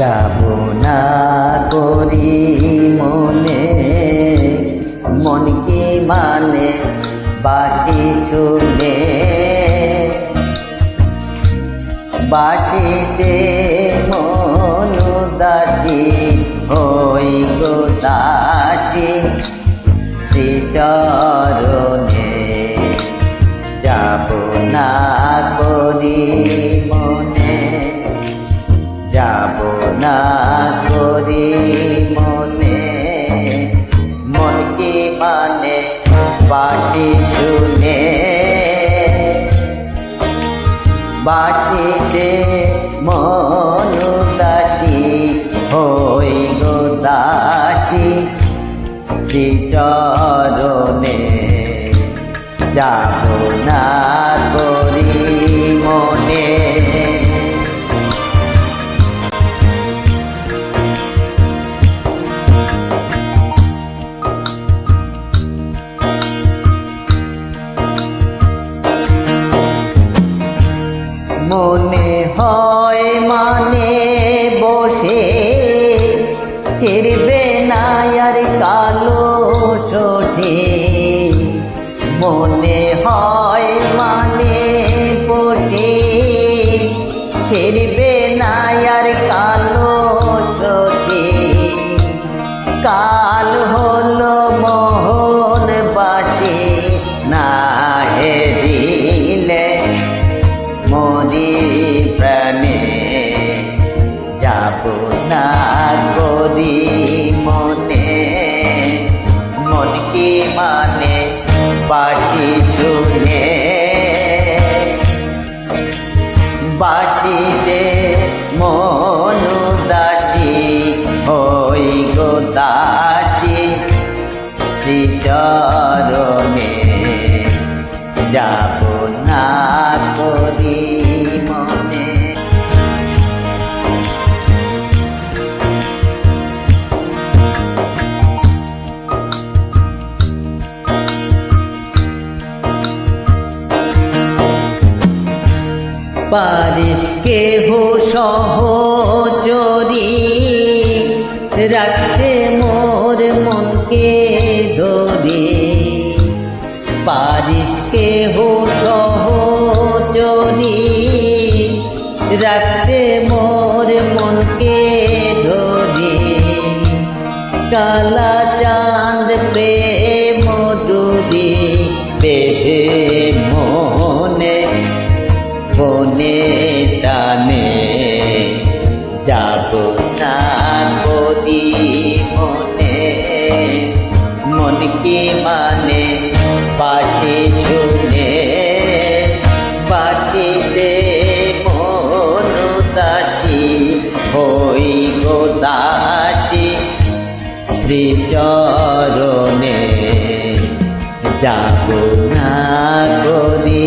যাব না করি মনে, মন কি মানে বাসি শুনে। বাটিতে মনু দাসি ওই গো দাসি, শ্রীচর দাসী শ্রীচরণে যাব না করি মনে মনে হয় মানে মনে হয় মানে পড়ে। ফিরবে না আর কালো কাল হলো বাসিতে মনুদাসী হই গো দাসী শ্রীচরণে যাব না করি। পারিস কেহ সহচরি রাখতে মোর মনকে ধরে। পারিস কেহ সহচরি রাখতে মোর মনকে ধরে। কালা চাঁদ প্রেম বনে টানে। যাব না করি মনে। মন কি মানে? পাশে শুনে পাশিতে মনুদাসী হই গো দাসী শ্রীচরণে যাব না করি